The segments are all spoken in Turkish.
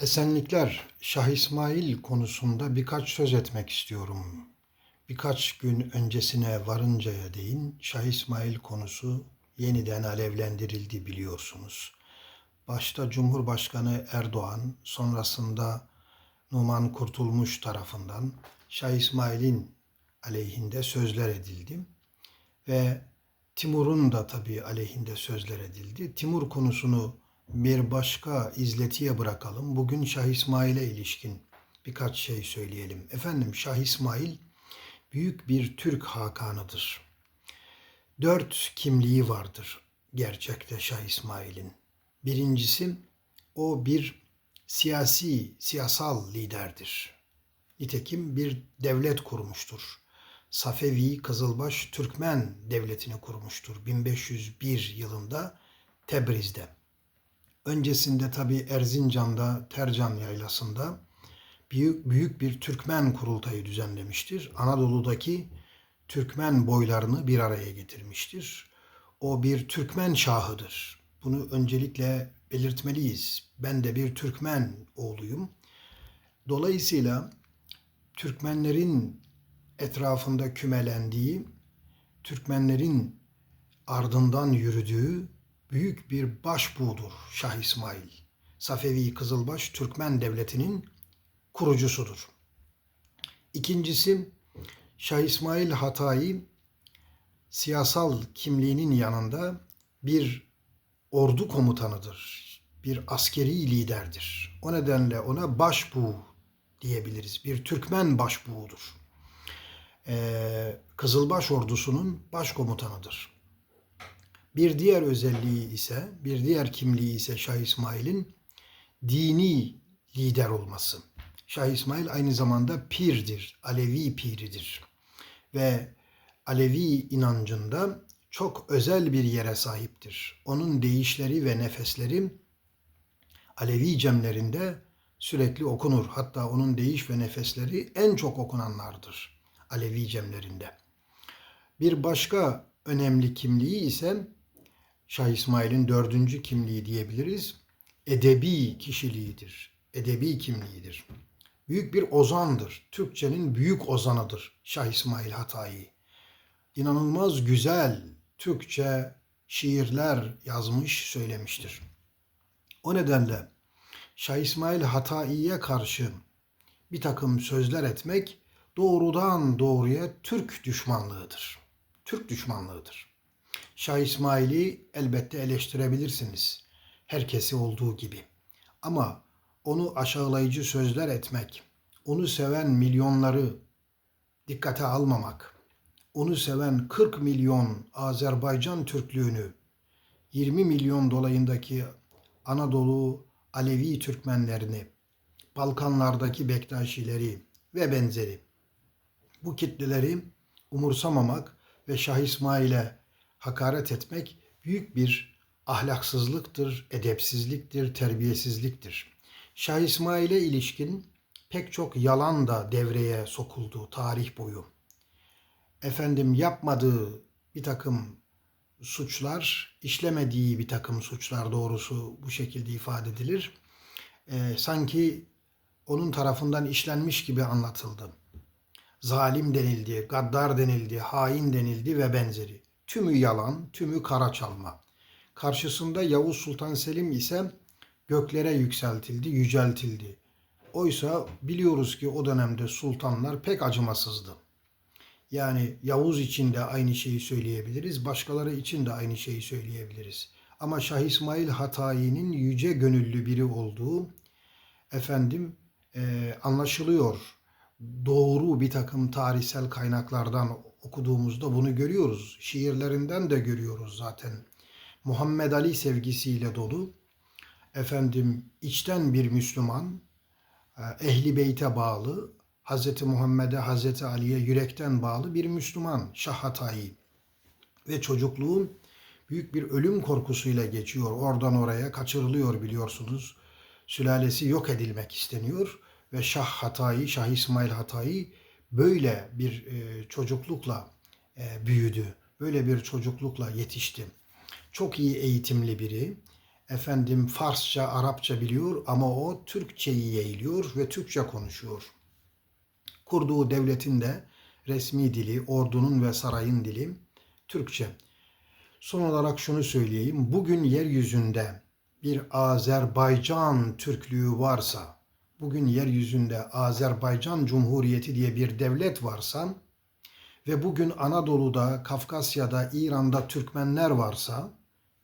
Esenlikler Şah İsmail konusunda birkaç söz etmek istiyorum. Birkaç gün öncesine varıncaya değin Şah İsmail konusu yeniden alevlendirildi biliyorsunuz. Başta Cumhurbaşkanı Erdoğan, sonrasında Numan Kurtulmuş tarafından Şah İsmail'in aleyhinde sözler edildi. Ve Timur'un da tabii aleyhinde sözler edildi. Timur konusunu bir başka izletiye bırakalım. Bugün Şah İsmail'e ilişkin birkaç şey söyleyelim. Efendim Şah İsmail büyük bir Türk hakanıdır. Dört kimliği vardır gerçekte Şah İsmail'in. Birincisi o bir siyasi, siyasal liderdir. Nitekim bir devlet kurmuştur. Safevi Kızılbaş Türkmen devletini kurmuştur 1501 yılında Tebriz'de. Öncesinde tabi Erzincan'da Tercan Yaylası'nda büyük, büyük bir Türkmen kurultayı düzenlemiştir. Anadolu'daki Türkmen boylarını bir araya getirmiştir. O bir Türkmen şahıdır. Bunu öncelikle belirtmeliyiz. Ben de bir Türkmen oğluyum. Dolayısıyla Türkmenlerin etrafında kümelendiği, Türkmenlerin ardından yürüdüğü büyük bir başbuğdur Şah İsmail. Safevi Kızılbaş Türkmen Devleti'nin kurucusudur. İkincisi Şah İsmail Hatayi siyasal kimliğinin yanında bir ordu komutanıdır. Bir askeri liderdir. O nedenle ona başbuğ diyebiliriz. Bir Türkmen başbuğudur. Ee, Kızılbaş ordusunun başkomutanıdır. Bir diğer özelliği ise, bir diğer kimliği ise Şah İsmail'in dini lider olması. Şah İsmail aynı zamanda pirdir, Alevi piridir. Ve Alevi inancında çok özel bir yere sahiptir. Onun deyişleri ve nefesleri Alevi cemlerinde sürekli okunur. Hatta onun deyiş ve nefesleri en çok okunanlardır Alevi cemlerinde. Bir başka önemli kimliği ise Şah İsmail'in dördüncü kimliği diyebiliriz. Edebi kişiliğidir. Edebi kimliğidir. Büyük bir ozandır. Türkçenin büyük ozanıdır Şah İsmail Hatayi. İnanılmaz güzel Türkçe şiirler yazmış, söylemiştir. O nedenle Şah İsmail Hatayi'ye karşı bir takım sözler etmek doğrudan doğruya Türk düşmanlığıdır. Türk düşmanlığıdır. Şah İsmail'i elbette eleştirebilirsiniz. Herkesi olduğu gibi. Ama onu aşağılayıcı sözler etmek, onu seven milyonları dikkate almamak, onu seven 40 milyon Azerbaycan Türklüğünü, 20 milyon dolayındaki Anadolu Alevi Türkmenlerini, Balkanlardaki Bektaşileri ve benzeri bu kitleleri umursamamak ve Şah İsmail'e hakaret etmek büyük bir ahlaksızlıktır, edepsizliktir, terbiyesizliktir. Şah İsmail'e ilişkin pek çok yalan da devreye sokuldu tarih boyu. Efendim yapmadığı bir takım suçlar, işlemediği bir takım suçlar doğrusu bu şekilde ifade edilir. Ee, sanki onun tarafından işlenmiş gibi anlatıldı. Zalim denildi, gaddar denildi, hain denildi ve benzeri. Tümü yalan, tümü kara çalma. Karşısında Yavuz Sultan Selim ise göklere yükseltildi, yüceltildi. Oysa biliyoruz ki o dönemde sultanlar pek acımasızdı. Yani Yavuz için de aynı şeyi söyleyebiliriz, başkaları için de aynı şeyi söyleyebiliriz. Ama Şah İsmail Hatayi'nin yüce gönüllü biri olduğu efendim e, anlaşılıyor. Doğru bir takım tarihsel kaynaklardan okuduğumuzda bunu görüyoruz. Şiirlerinden de görüyoruz zaten. Muhammed Ali sevgisiyle dolu. Efendim içten bir Müslüman, e, ehli beyte bağlı, Hz. Muhammed'e, Hz. Ali'ye yürekten bağlı bir Müslüman Şah Hatayi. Ve çocukluğun büyük bir ölüm korkusuyla geçiyor. Oradan oraya kaçırılıyor biliyorsunuz. Sülalesi yok edilmek isteniyor ve Şah Hatayi, Şah İsmail Hatayi böyle bir e, çocuklukla e, büyüdü. Böyle bir çocuklukla yetişti. Çok iyi eğitimli biri. efendim Farsça, Arapça biliyor ama o Türkçeyi yeğliyor ve Türkçe konuşuyor. Kurduğu devletin de resmi dili, ordunun ve sarayın dili Türkçe. Son olarak şunu söyleyeyim. Bugün yeryüzünde bir Azerbaycan Türklüğü varsa, bugün yeryüzünde Azerbaycan Cumhuriyeti diye bir devlet varsa ve bugün Anadolu'da, Kafkasya'da, İran'da Türkmenler varsa,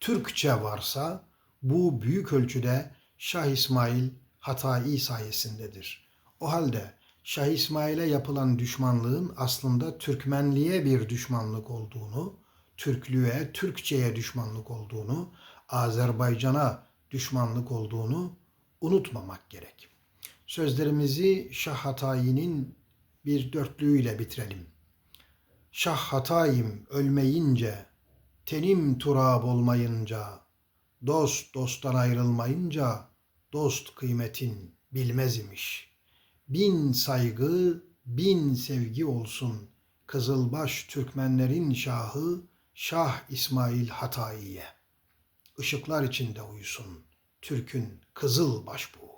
Türkçe varsa bu büyük ölçüde Şah İsmail Hatai sayesindedir. O halde Şah İsmail'e yapılan düşmanlığın aslında Türkmenliğe bir düşmanlık olduğunu, Türklüğe, Türkçe'ye düşmanlık olduğunu, Azerbaycan'a düşmanlık olduğunu unutmamak gerek. Sözlerimizi Şah Hatai'nin bir dörtlüğüyle bitirelim. Şah Hatayim ölmeyince, tenim turab olmayınca, dost dosttan ayrılmayınca, dost kıymetin bilmez imiş. Bin saygı, bin sevgi olsun Kızılbaş Türkmenlerin şahı Şah İsmail Hatai'ye. Işıklar içinde uyusun Türk'ün kızıl başbuğu.